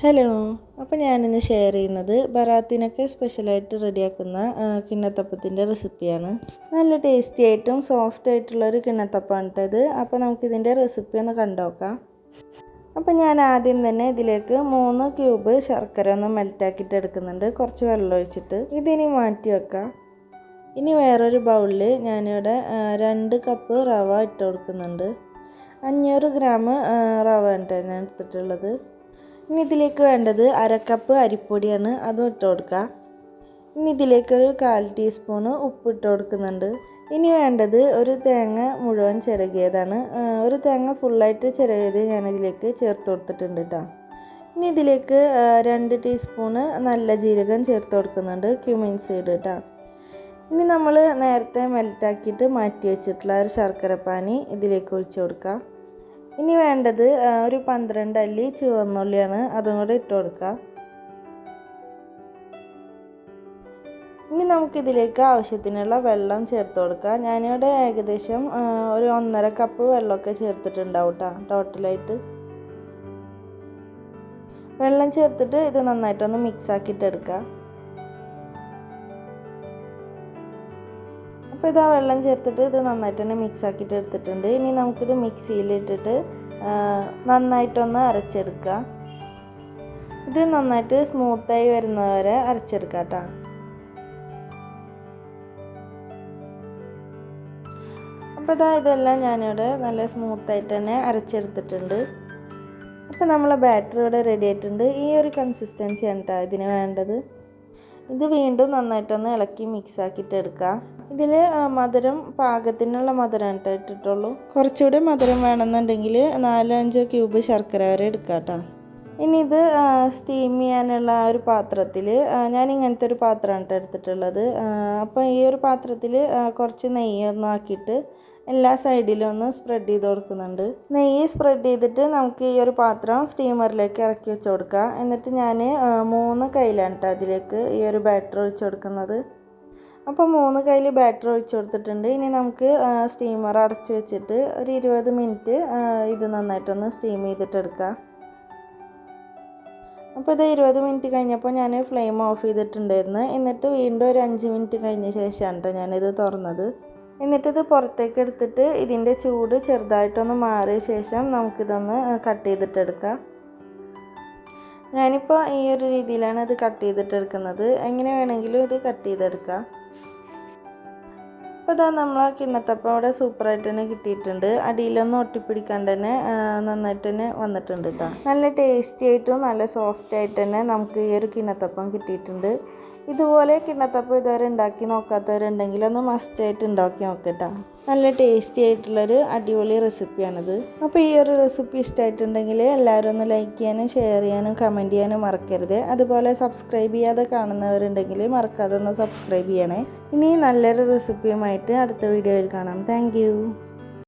Hello അപ്പോൾ ഞാനിന്ന് share ചെയ്യുന്നത് ബറാത്തിനൊക്കെ സ്പെഷ്യലായിട്ട് റെഡിയാക്കുന്ന കിണ്ണത്തപ്പത്തിന്റെ റെസിപ്പിയാണ് നല്ല ടേസ്റ്റി ആയിട്ടും സോഫ്റ്റ് ആയിട്ടുള്ളൊരു കിണ്ണത്തപ്പമാണ് കേട്ടോ ഇത്. അപ്പോൾ നമുക്കിതിന്റെ റെസിപ്പി ഒന്ന് കണ്ടുനോക്കാം അപ്പോൾ ഞാൻ ആദ്യം തന്നെ ഇതിലേക്ക് മൂന്ന് ക്യൂബ് ശർക്കര ഒന്ന് മെൽറ്റാക്കിയിട്ട് എടുക്കുന്നുണ്ട്. കുറച്ച് വെള്ളം ഒഴിച്ചിട്ട്. ഇതിനി മാറ്റി വെക്കാം. ഇനി വേറൊരു ബൗളിൽ ഞാനിവിടെ രണ്ട് കപ്പ് റവ ഇട്ട് കൊടുക്കുന്നുണ്ട്. അഞ്ഞൂറ് ഗ്രാം റവ ഉണ്ട് ഞാൻ എടുത്തിട്ടുള്ളത്. ഇനി ഇതിലേക്ക് വേണ്ടത് അരക്കപ്പ് കപ്പ് അരിപ്പൊടിയാണ്. അതും ഇട്ട് കൊടുക്കുക. ഇനി ഇതിലേക്കൊരു കാൽ ടീസ്പൂണ് ഉപ്പ് ഇട്ട് കൊടുക്കുന്നുണ്ട്. ഇനി വേണ്ടത് ഒരു തേങ്ങ മുഴുവൻ ചിരകിയതാണ്. ഒരു തേങ്ങ ഫുള്ളായിട്ട് ചിരകിയത് ഞാനിതിലേക്ക് ചേർത്ത് കൊടുത്തിട്ടുണ്ട് കേട്ടോ ഇനി ഇതിലേക്ക് രണ്ട് ടീസ്പൂണ് നല്ല ജീരകം ചേർത്ത് കൊടുക്കുന്നുണ്ട് ക്യൂമിൻ സീഡ് കേട്ടോ ഇനി നമ്മൾ നേരത്തെ മെൽറ്റാക്കിയിട്ട് മാറ്റി വെച്ചിട്ടുള്ള ഒരു ശർക്കരപ്പാനി ഇതിലേക്ക് ഒഴിച്ചു കൊടുക്കുക. ഇനി വേണ്ടത് ഒരു പന്ത്രണ്ട് അല്ലി ചുവന്നുള്ളിയാണ്. അതും കൂടെ ഇട്ട് കൊടുക്കുക ഇനി നമുക്കിതിലേക്ക് ആവശ്യത്തിനുള്ള വെള്ളം ചേർത്ത് കൊടുക്കുക ഞാനിവിടെ ഏകദേശം ഒരു ഒന്നര കപ്പ് വെള്ളമൊക്കെ ചേർത്തിട്ടുണ്ടാവും കേട്ടോ ടോട്ടലായിട്ട്. വെള്ളം ചേർത്തിട്ട് ഇത് നന്നായിട്ടൊന്ന് മിക്സ് ആക്കിയിട്ട് അപ്പോൾ ഇത് വെള്ളം ചേർത്തിട്ട് ഇത് നന്നായിട്ട് തന്നെ മിക്സ് ആക്കിയിട്ട് എടുത്തിട്ടുണ്ട്. ഇനി നമുക്കിത് മിക്സിയിലിട്ടിട്ട് നന്നായിട്ടൊന്ന് അരച്ചെടുക്കാം ഇത് നന്നായിട്ട് സ്മൂത്തായി വരുന്നവരെ അരച്ചെടുക്കാം കേട്ടോ. അപ്പോൾ ഇതാ ഇതെല്ലാം ഞാനിവിടെ നല്ല സ്മൂത്തായിട്ട് തന്നെ അരച്ചെടുത്തിട്ടുണ്ട്. അപ്പോൾ നമ്മളെ ബാറ്ററി ഇവിടെ റെഡി ആയിട്ടുണ്ട്. ഈ ഒരു കൺസിസ്റ്റൻസിയാണ് കേട്ടോ ഇതിന് വേണ്ടത്. ഇത് വീണ്ടും നന്നായിട്ടൊന്ന് ഇളക്കി മിക്സ് ആക്കിയിട്ട് എടുക്കാം. ഇതിൽ മധുരം പാകത്തിനുള്ള മധുരം കേട്ടോ ഇട്ടിട്ടുള്ളൂ. കുറച്ചുകൂടി മധുരം വേണമെന്നുണ്ടെങ്കിൽ നാലോ അഞ്ചോ ക്യൂബ് ശർക്കര വരെ എടുക്കാം കേട്ടോ. ഇനി ഇത് സ്റ്റീം ചെയ്യാനുള്ള ഒരു പാത്രത്തിൽ ഞാൻ ഇങ്ങനത്തെ ഒരു പാത്രമാണ് എടുത്തിട്ടുള്ളത്. അപ്പോൾ ഈ ഒരു പാത്രത്തിൽ കുറച്ച് നെയ്യൊന്നും ആക്കിയിട്ട് എല്ലാ സൈഡിലും ഒന്ന് സ്പ്രെഡ് ചെയ്ത് കൊടുക്കുന്നുണ്ട്. നെയ്യ് സ്പ്രെഡ് ചെയ്തിട്ട് നമുക്ക് ഈ ഒരു പാത്രം സ്റ്റീമറിലേക്ക് ഇറക്കി വെച്ച് കൊടുക്കാം. എന്നിട്ട് ഞാൻ മൂന്ന് കയ്യിലാണ് കേട്ടോ അതിലേക്ക് ഈ ഒരു ബാറ്റർ ഒഴിച്ച് കൊടുക്കുന്നത്. അപ്പോൾ മൂന്ന് കയ്യിൽ ബാറ്റർ ഒഴിച്ച് കൊടുത്തിട്ടുണ്ട്. ഇനി നമുക്ക് സ്റ്റീമർ അടച്ച് വെച്ചിട്ട് ഒരു ഇരുപത് മിനിറ്റ് ഇത് നന്നായിട്ടൊന്ന് സ്റ്റീം ചെയ്തിട്ടെടുക്കാം അപ്പോൾ ഇത് ഇരുപത് മിനിറ്റ് കഴിഞ്ഞപ്പോൾ ഞാൻ ഫ്ലെയിം ഓഫ് ചെയ്തിട്ടുണ്ടായിരുന്നു. എന്നിട്ട് വീണ്ടും ഒരു അഞ്ച് മിനിറ്റ് കഴിഞ്ഞ ശേഷമാണ് കേട്ടോ ഞാനിത് തുറന്നത്. എന്നിട്ടിത് പുറത്തേക്ക് എടുത്തിട്ട് ഇതിന്റെ ചൂട് ചെറുതായിട്ടൊന്ന് മാറിയ ശേഷം നമുക്കിതൊന്ന് കട്ട് ചെയ്തിട്ടെടുക്കാം. ഞാനിപ്പോൾ ഈ ഒരു രീതിയിലാണ് ഇത് കട്ട് ചെയ്തിട്ടെടുക്കുന്നത്. എങ്ങനെ വേണമെങ്കിലും ഇത് കട്ട് ചെയ്തെടുക്കാം. അപ്പോൾ ഇതാ നമ്മൾ ആ കിണ്ണത്തപ്പം അവിടെ സൂപ്പറായിട്ട് തന്നെ കിട്ടിയിട്ടുണ്ട്. അടിയിലൊന്നും ഒട്ടിപ്പിടിക്കാണ്ട് തന്നെ നന്നായിട്ട് തന്നെ വന്നിട്ടുണ്ട് കേട്ടോ നല്ല ടേസ്റ്റി ആയിട്ടും നല്ല സോഫ്റ്റ് ആയിട്ട് തന്നെ നമുക്ക് ഈ ഒരു കിണ്ണത്തപ്പം കിട്ടിയിട്ടുണ്ട്. ഇതുപോലെ കിണ്ണത്തപ്പം ഇതുവരെ ഉണ്ടാക്കി നോക്കാത്തവരുണ്ടെങ്കിൽ ഒന്ന് മസ്റ്റായിട്ട് ഉണ്ടാക്കി നോക്കട്ടോ. നല്ല ടേസ്റ്റി ആയിട്ടുള്ളൊരു അടിപൊളി റെസിപ്പിയാണിത് അപ്പോൾ ഈ ഒരു റെസിപ്പി ഇഷ്ടമായിട്ടുണ്ടെങ്കിൽ എല്ലാവരും ഒന്ന് ലൈക്ക് ചെയ്യാനും ഷെയർ ചെയ്യാനും കമന്റ് ചെയ്യാനും മറക്കരുത്. അതുപോലെ സബ്സ്ക്രൈബ് ചെയ്യാതെ കാണുന്നവരുണ്ടെങ്കിൽ മറക്കാതെ ഒന്ന് സബ്സ്ക്രൈബ് ചെയ്യണേ. ഇനി നല്ലൊരു റെസിപ്പിയുമായിട്ട് അടുത്ത വീഡിയോയിൽ കാണാം. താങ്ക്